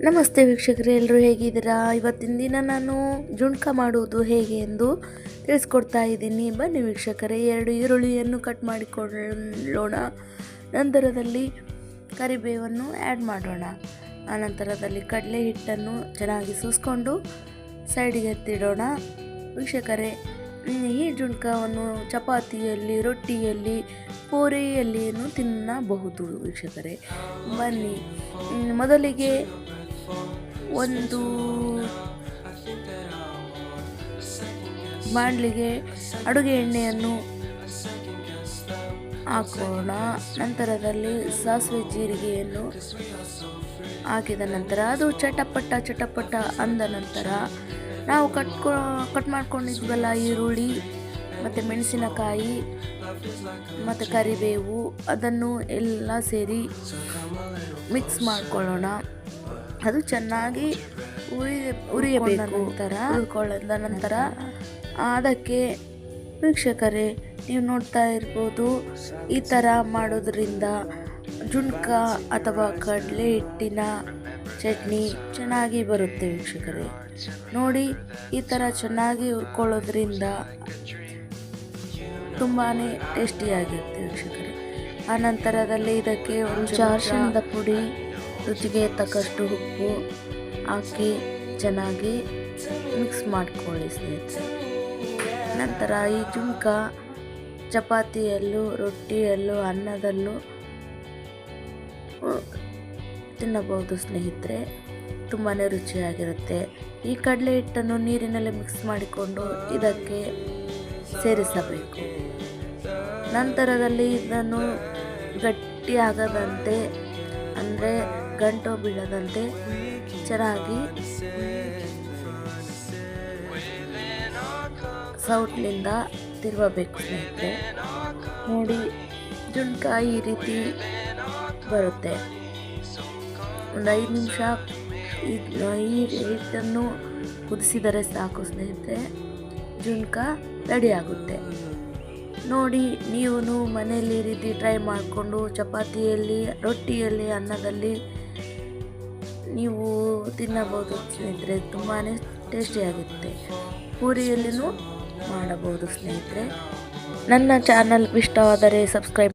ನಮಸ್ತೆ ವೀಕ್ಷಕರೇ ಎಲ್ಲರೂ ಹೇಗಿದ್ದೀರಾ? ಇವತ್ತಿನ ದಿನ ನಾನು ಜುಣ್ಕ ಮಾಡುವುದು ಹೇಗೆ ಎಂದು ತಿಳಿಸ್ಕೊಡ್ತಾ ಇದ್ದೀನಿ. ಬನ್ನಿ ವೀಕ್ಷಕರೇ, ಎರಡು ಈರುಳ್ಳಿಯನ್ನು ಕಟ್ ಮಾಡಿಕೊಳ್ಳೋಣ. ನಂತರದಲ್ಲಿ ಕರಿಬೇವನ್ನು ಆ್ಯಡ್ ಮಾಡೋಣ. ಆನಂತರದಲ್ಲಿ ಕಡಲೆ ಹಿಟ್ಟನ್ನು ಚೆನ್ನಾಗಿ ಸೂಸ್ಕೊಂಡು ಸೈಡಿಗೆ ಎತ್ತಿಡೋಣ. ವೀಕ್ಷಕರೇ ಈ ಜುಣ್ಕವನ್ನು ಚಪಾತಿಯಲ್ಲಿ, ರೊಟ್ಟಿಯಲ್ಲಿ ಪೂರಿಯಲ್ಲಿಯೂ ತಿನ್ನಬಹುದು ವೀಕ್ಷಕರೇ. ಬನ್ನಿ ಮೊದಲಿಗೆ ಒಂದು ಬಾಣಲಿಗೆ ಅಡುಗೆ ಎಣ್ಣೆಯನ್ನು ಹಾಕೋಣ. ನಂತರದಲ್ಲಿ ಸಾಸಿವೆ ಜೀರಿಗೆಯನ್ನು ಹಾಕಿದ ನಂತರ ಅದು ಚಟಪಟ ಚಟಪಟ ಅಂದ ನಂತರ ನಾವು ಕಟ್ಕೊ ಕಟ್ ಮಾಡ್ಕೊಂಡಿದ್ವಲ್ಲ ಈರುಳ್ಳಿ, ಮತ್ತು ಮೆಣಸಿನಕಾಯಿ, ಮತ್ತು ಕರಿಬೇವು, ಅದನ್ನು ಎಲ್ಲ ಸೇರಿ ಮಿಕ್ಸ್ ಮಾಡ್ಕೊಳ್ಳೋಣ. ಅದು ಚೆನ್ನಾಗಿ ಉರಿ ಉರಿಯಬೇಕು ನಂತರ ಉರ್ಕೊಳ್ಳದ ನಂತರ ಅದಕ್ಕೆ ವೀಕ್ಷಕರೇ ನೀವು ನೋಡ್ತಾ ಇರ್ಬೋದು ಈ ಥರ ಮಾಡೋದ್ರಿಂದ ಜುಣ್ಕ ಅಥವಾ ಕಡಲೆ ಹಿಟ್ಟಿನ ಚಟ್ನಿ ಚೆನ್ನಾಗಿ ಬರುತ್ತೆ ವೀಕ್ಷಕರೇ. ನೋಡಿ ಈ ಥರ ಚೆನ್ನಾಗಿ ಉರ್ಕೊಳ್ಳೋದ್ರಿಂದ ತುಂಬಾ ಟೇಸ್ಟಿಯಾಗಿರುತ್ತೆ ವೀಕ್ಷಕರೇ. ಆ ನಂತರದಲ್ಲಿ ಇದಕ್ಕೆ ಒಂದು ಅರಿಶಿಣದ ಪುಡಿ ರುಚಿಗೆ ತಕ್ಕಷ್ಟು ಉಪ್ಪು ಹಾಕಿ ಚೆನ್ನಾಗಿ ಮಿಕ್ಸ್ ಮಾಡ್ಕೊಳ್ಳಿ ಸ್ನೇಹಿತರೆ. ನಂತರ ಈ ಜುಮ್ಕ ಚಪಾತಿಯಲ್ಲೂ, ರೊಟ್ಟಿಯಲ್ಲೂ, ಅನ್ನದಲ್ಲೂ ತಿನ್ನಬಹುದು ಸ್ನೇಹಿತರೆ. ತುಂಬಾ ರುಚಿಯಾಗಿರುತ್ತೆ. ಈ ಕಡಲೆ ಹಿಟ್ಟನ್ನು ನೀರಿನಲ್ಲಿ ಮಿಕ್ಸ್ ಮಾಡಿಕೊಂಡು ಇದಕ್ಕೆ ಸೇರಿಸಬೇಕು. ನಂತರದಲ್ಲಿ ಇದನ್ನು ಗಟ್ಟಿಯಾಗದಂತೆ, ಅಂದರೆ ಗಂಟು ಬೀಳದಂತೆ ಚೆನ್ನಾಗಿ ಸೌಟ್ನಿಂದ ತಿರುವಬೇಕು ಸ್ನೇಹಿತರೆ. ನೋಡಿ ಜುಣ್ಕ ಈ ರೀತಿ ಬರುತ್ತೆ. ಒಂದು ಐದು ನಿಮಿಷ ಈ ಹಿಟ್ಟನ್ನು ಕುದಿಸಿದರೆ ಸಾಕು ಸ್ನೇಹಿತರೆ. ಜುಣ್ಕ ರೆಡಿ ಆಗುತ್ತೆ. ನೋಡಿ ನೀವು ಮನೆಯಲ್ಲಿ ಈ ರೀತಿ ಟ್ರೈ ಮಾಡಿಕೊಂಡು ಚಪಾತಿಯಲ್ಲಿ, ರೊಟ್ಟಿಯಲ್ಲಿ, ಅನ್ನದಲ್ಲಿ ನೀವು ತಿನ್ನಬಹುದು ಸ್ನೇಹಿತರೆ ತುಂಬಾ ಟೇಸ್ಟಿಯಾಗುತ್ತೆ ಪೂರಿಯಲ್ಲಿನೂ ಮಾಡಬಹುದು ಸ್ನೇಹಿತರೆ. ನನ್ನ ಚಾನಲ್ ಇಷ್ಟವಾದರೆ ಸಬ್ಸ್ಕ್ರೈಬ್